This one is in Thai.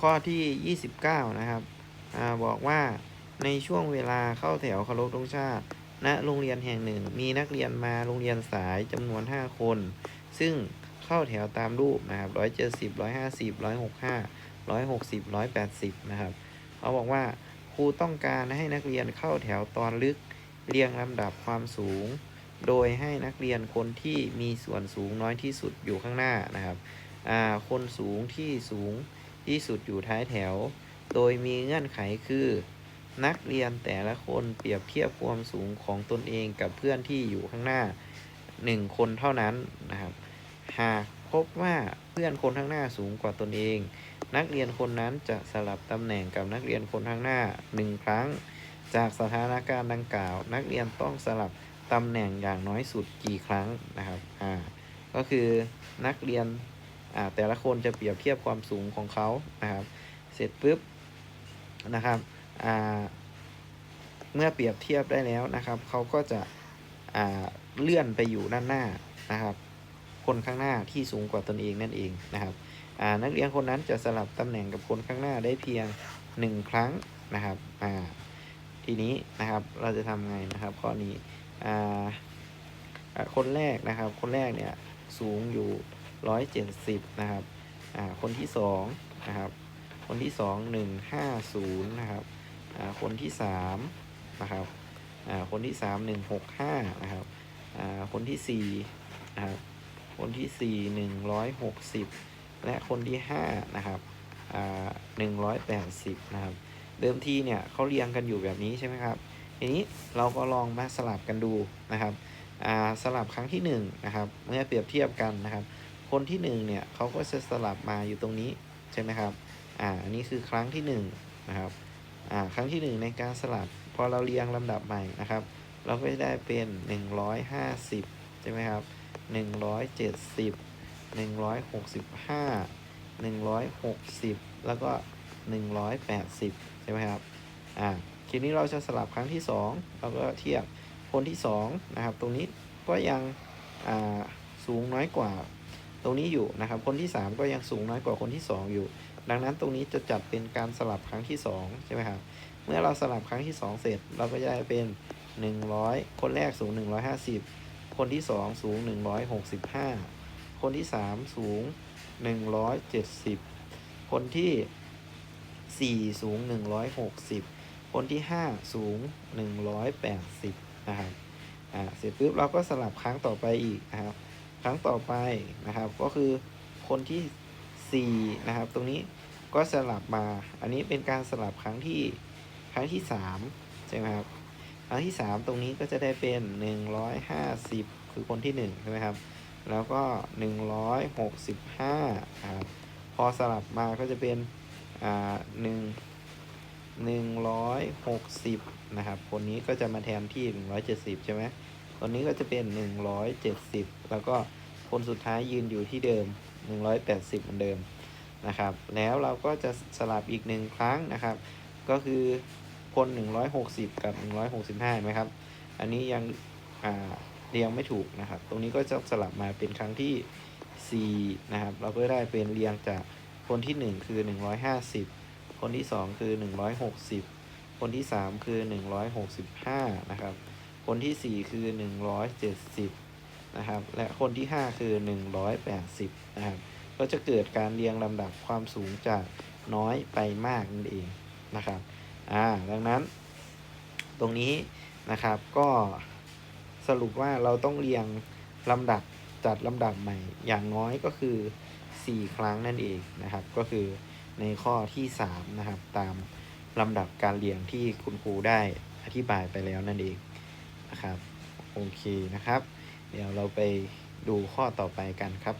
ข้อที่ 29 นะครับอบอกว่าในช่วงเวลาเข้าแถวเคารพธงชาติ ณโรงเรียนแห่งหนึ่ง มีนักเรียนมาโรงเรียนสายจำนวน 5 คน ซึ่งเข้าแถวตามรูปนะครับ170 150 165 160 180นะครับเขาบอกว่าครูต้องการให้นักเรียนเข้าแถวตอนลึกเรียงลำดับความสูง โดยให้นักเรียนคนที่มีส่วนสูงน้อยที่สุดอยู่ข้างหน้านะครับคนสูงที่สูง ที่สุดอยู่ท้ายแถว โดยมีเงื่อนไขคือ นักเรียนแต่ละคนเปรียบเทียบความสูงของตนเองกับเพื่อนที่อยู่ข้างหน้า 1 คนเท่านั้นนะครับ หากพบว่าเพื่อนคนข้างหน้าสูงกว่าตนเอง นักเรียนคนนั้นจะสลับตำแหน่งกับนักเรียนคนข้างหน้า 1 ครั้ง จากสถานการณ์ดังกล่าว นักเรียนต้องสลับตำแหน่งอย่างน้อยสุดกี่ครั้งนะครับ อ่า ก็คือนักเรียน แต่ละคนจะเปรียบเทียบความสูงของเขานะครับ เสร็จปุ๊บนะครับอ่าเมื่อเปรียบเทียบได้แล้วนะครับ เขาก็จะอ่าเลื่อนไปอยู่ด้านหน้านะครับ คนข้างหน้าที่สูงกว่าตนเองนั่นเองนะครับอ่านักเรียนคนนั้นจะสลับตำแหน่งกับคนข้างหน้าได้เพียงหนึ่งครั้งนะครับอ่าทีนี้นะครับเราจะทำไงนะครับข้อนี้อ่าคนแรกนะครับ คนแรกเนี่ยสูงอยู่ ร้อยเจ็ดสิบนะครับอ่าคนที่สองนะครับคนที่สองหนึ่งห้าศูนย์นะครับอ่าคนที่สามนะครับอ่าคนที่สามหนึ่งหกห้านะครับอ่าคนที่สี่นะครับคนที่สี่หนึ่งร้อยหกสิบและคนที่ห้านะครับอ่าหนึ่งร้อยแปดสิบนะครับเดิมทีเนี่ยเขาเรียงกันอยู่แบบนี้ใช่ไหมครับทีนี้เราก็ลองมาสลับกันดูนะครับอ่าสลับครั้งที่หนึ่งนะครับเมื่อเปรียบเทียบกันนะครับ คนที่หนึ่งเนี่ยเขาก็จะสลับมาอยู่ตรงนี้ใช่ไหมครับ อ่า อันนี้คือครั้งที่หนึ่งนะครับ อ่า ครั้งที่หนึ่งในการสลับ พอเราเรียงลำดับใหม่นะครับ เราก็จะได้เป็นหนึ่งร้อยห้าสิบใช่ไหมครับหนึ่งร้อยเจ็ดสิบหนึ่งร้อยหกสิบห้าหนึ่งร้อยหกสิบแล้วก็หนึ่งร้อยแปดสิบใช่ไหมครับ อ่า ทีนี้เราจะสลับครั้งที่สองเราก็เทียบคนที่สองนะครับ ตรงนี้ก็ยัง อ่า สูงน้อยกว่า ตรงนี้อยู่นะครับ คนที่ 3 ก็ยังสูงน้อยกว่าคนที่ 2 อยู่ ดังนั้นตรงนี้จะจัดเป็นการสลับครั้งที่2ใช่ไหมครับ เมื่อเราสลับครั้งที่ 2 เสร็จ เราก็จะได้เป็น 100 คนแรกสูง 150 คนที่ 2 สูง 165 คนที่ 3 สูง 170 คนที่ 4 สูง 160 คนที่ 5 สูง 180 นะครับ อ่า เสร็จปุ๊บเราก็สลับครั้งต่อไปอีกนะครับ ครั้งต่อไปนะครับ ก็คือคนที่4นะครับ ตรงนี้ก็สลับมา อันนี้เป็นการสลับครั้งที่ครั้งที่3ใช่ไหมครับ ครั้งที่ 3 ตรงนี้ก็จะได้เป็น 150 คือคนที่1ใช่ไหมครับ แล้วก็ 165ครับพอสลับมาก็จะเป็นอ่าหนึ่งหนึ่งร้อยหกสิบนะครับ คนนี้ก็จะมาแทนที่170ใช่ไหม ตัวนี้ก็จะเป็น 170 แล้วก็คนสุดท้ายยืนอยู่ที่เดิม 180 เหมือนเดิมนะครับ แล้วเราก็จะสลับอีกหนึ่งครั้งนะครับ ก็คือคน 160 กับ 165เห็นไหมครับ อันนี้ยังเรียงไม่ถูกนะครับ ตรงนี้ก็จะสลับมาเป็นครั้งที่ 4 นะครับ เราก็ได้เป็นเรียงจากคนที่ 1 คือ 150 คนที่ 2 คือ 160 คนที่ 3 คือ 165 นะครับ คนที่ 4 คือ 170 นะครับ และคนที่ 5 คือ 180 นะครับ ก็จะเกิดการเรียงลำดับความสูงจากน้อยไปมากนั่นเองนะครับ อ่า ดังนั้นตรงนี้นะครับก็สรุปว่าเราต้องเรียงลำดับจัดลำดับใหม่อย่างน้อยก็คือ 4 ครั้งนั่นเองนะครับ ก็คือในข้อที่ 3 นะครับ ตามลำดับการเรียงที่คุณครูได้อธิบายไปแล้วนั่นเอง นะครับ โอเคนะครับ เดี๋ยวเราไปดูข้อต่อไปกันครับผม